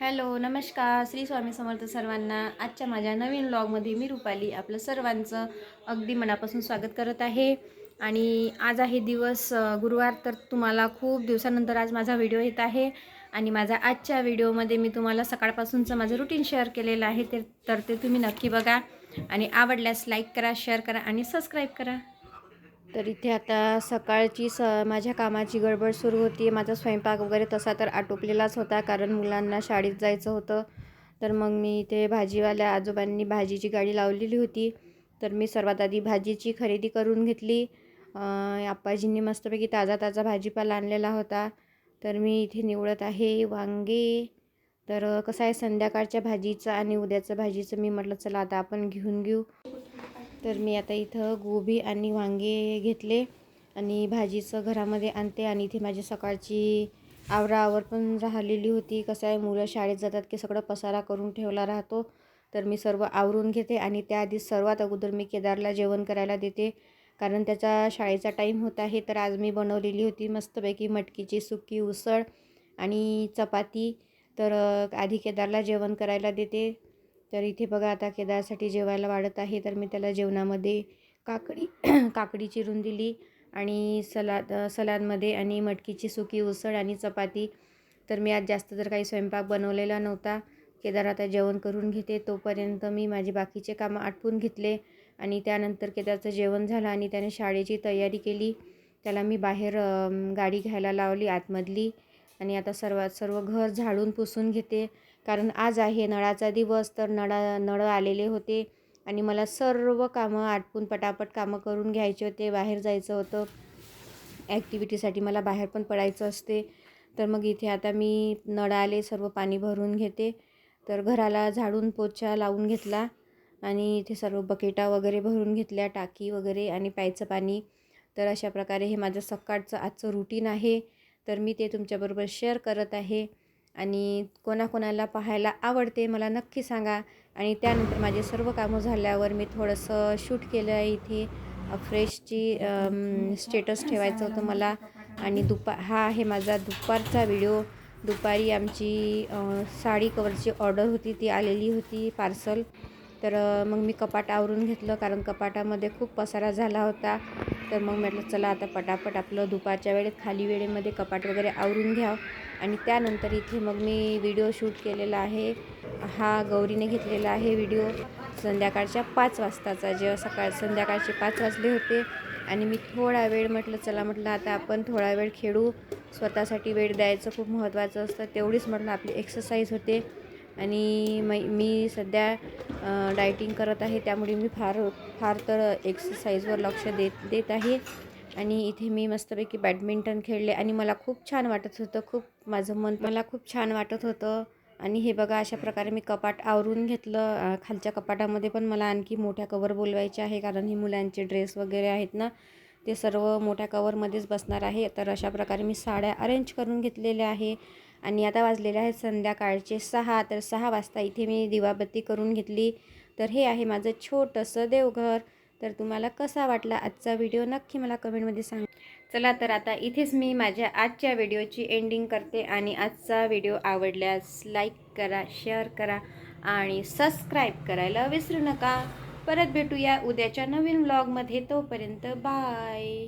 Hello नमस्कार. श्री स्वामी समर्थ सर्वांना आजच्या माझ्या नवीन व्लॉगमध्ये मी रुपाली आपलं सर्वांचं अगदी मनापासून स्वागत करत आहे. आणि आज आहे दिवस गुरुवार तर तुम्हाला खूप दिवसानंतर आज माझा व्हिडिओ येत आहे. आणि माझा आजच्या व्हिडिओमध्ये मी तुम्हाला सकाळपासूनचं माझं रुटीन शेअर केलेलं आहे ते तर ते तुम्ही नक्की बघा. आणि आवडल्यास लाईक करा शेअर करा आणि सबस्क्राईब करा. तर इथे आता सकाळची स माझ्या कामाची गडबड सुरू होती. माझा स्वयंपाक वगैरे तसा तर आटोपलेलाच होता कारण मुलांना शाळेत जायचं होतं. तर मग मी इथे भाजीवाल्या आजोबांनी भाजीची गाडी लावलेली होती. तर मी सर्वात आधी भाजीची खरेदी करून घेतली. आप्पाजींनी मस्तपैकी ताजा ताजा भाजीपाला आणलेला होता. तर मी इथे निवडत आहे वांगे. तर कसं आहे संध्याकाळच्या भाजीचं आणि उद्याचं भाजीचं मी म्हटलं चला आता आपण घेऊन घेऊ. तर मी आता इथं गोबी आणि वांगे घेतले आणि भाजीचं घरामध्ये आणते आणि इथे माझी सकाळची आवराआवर पण राहिलेली होती. कसं आहे मुलं शाळेत जातात की सगळं पसारा करून ठेवला राहतो. तर मी सर्व आवरून घेते आणि त्याआधी सर्वात अगोदर मी केदारला जेवण करायला देते. कारण त्याचा शाळेचा टाईम होत आहे तर आज मी बनवलेली होती मस्तपैकी मटकीची सुकी उसळ आणि चपाती. तर आधी केदारला जेवण करायला देते. तर इथे बघा आता केदारसाठी जेवायला वाढत आहे. तर मी त्याला जेवणामध्ये काकडी काकडी चिरून दिली आणि सलाद सलादमध्ये आणि मटकीची सुकी उसळ आणि चपाती. तर मी आज जास्त तर काही स्वयंपाक बनवलेला नव्हता. केदार आता जेवण करून घेते. तोपर्यंत मी माझे बाकीचे कामं आटपून घेतले आणि त्यानंतर केदारचं जेवण झालं आणि त्याने शाळेची तयारी केली. त्याला मी बाहेर गाडी घ्यायला लावली आतमधली आणि आता सर्वात सर्व घर झाडून पुसून घेते. कारण आज आहे नळाचा दिवस तर नळा नळ आलेले होते आणि मला सर्व कामं आटपून पटापट कामं करून घ्यायचे होते. बाहेर जायचं होतं. ॲक्टिव्हिटीसाठी मला बाहेर पण पडायचं असते. तर मग इथे आता मी नळ आले सर्व पाणी भरून घेते. तर घराला झाडून पोछा लावून घेतला आणि इथे सर्व बकेटा वगैरे भरून घेतल्या टाकी वगैरे आणि प्यायचं पाणी. तर अशा प्रकारे हे माझं सकाळचं आजचं रुटीन आहे. तर मी ते तुमच्याबरोबर शेअर करत आहे. आणि कोणाकोणाला पाहायला आवडते मला नक्की सांगा. आणि त्यानंतर माझे सर्व कामं झाल्यावर मी थोडंसं शूट केलं आहे इथे. फ्रेशची स्टेटस ठेवायचं होतं मला. आणि दुपा हा आहे माझा दुपारचा व्हिडिओ. दुपारी आमची साडी कवरची ऑर्डर होती ती आलेली होती पार्सल. तर मग मी कपाट आवरून घेतलं कारण कपाटामध्ये खूप पसारा झाला होता. तर मग म्हटलं चला आता पटापट आपलं दुपारच्या वेळेत खाली वेळेमध्ये कपाट वगैरे आवरून घ्यावं आणि त्यानंतर इथे मग मी व्हिडिओ शूट केलेला आहे. हा गौरीने घेतलेला आहे व्हिडिओ संध्याकाळच्या पाच वाजताचा जेव्हा सकाळ संध्याकाळचे पाच वाजले होते. आणि मी थोडा वेळ म्हटलं चला म्हटलं आता आपण थोडा वेळ खेळू. स्वतःसाठी वेळ द्यायचं खूप महत्त्वाचं असतं. तेवढीच म्हटलं आपली एक्सरसाइज होते. आणि मै मी सध्या डायटिंग करत आहे त्यामुळे मी फार फार तर एक्सरसाइजवर लक्ष देत देत आहे. आणि इथे मी मस्तपैकी बॅडमिंटन खेळले आणि मला खूप छान वाटत होतं खूप माझं मन मला खूप छान वाटत होतं. आणि हे बघा अशा प्रकारे मी कपाट आवरून घेतलं. खालच्या कपाटामध्ये पण मला आणखी मोठ्या कवर बोलवायच्या आहे कारण हे मुलांचे ड्रेस वगैरे आहेत ना. ते सर्व मोठ्या कवरमध्येच बसणार आहे. तर अशा प्रकारे मी साड्या अरेंज करून घेतलेल्या आहे. आणि आता वाजलेले आहेत संध्याकाळचे सहा. तर सहा वाजता इथे मी दिवाबत्ती करून घेतली. तर हे आहे माझं छोटंसं देवघर. तर तुम्हाला कसा वाटला आजचा व्हिडिओ नक्की मला कमेंटमध्ये सांग. चला तर आता इथेच मी माझ्या आजच्या व्हिडिओची एंडिंग करते. आणि आजचा व्हिडिओ आवडल्यास लाईक करा शेअर करा आणि सबस्क्राईब करायला विसरू नका. परत भेटूया उद्याच्या नवीन व्लॉगमध्ये तोपर्यंत बाय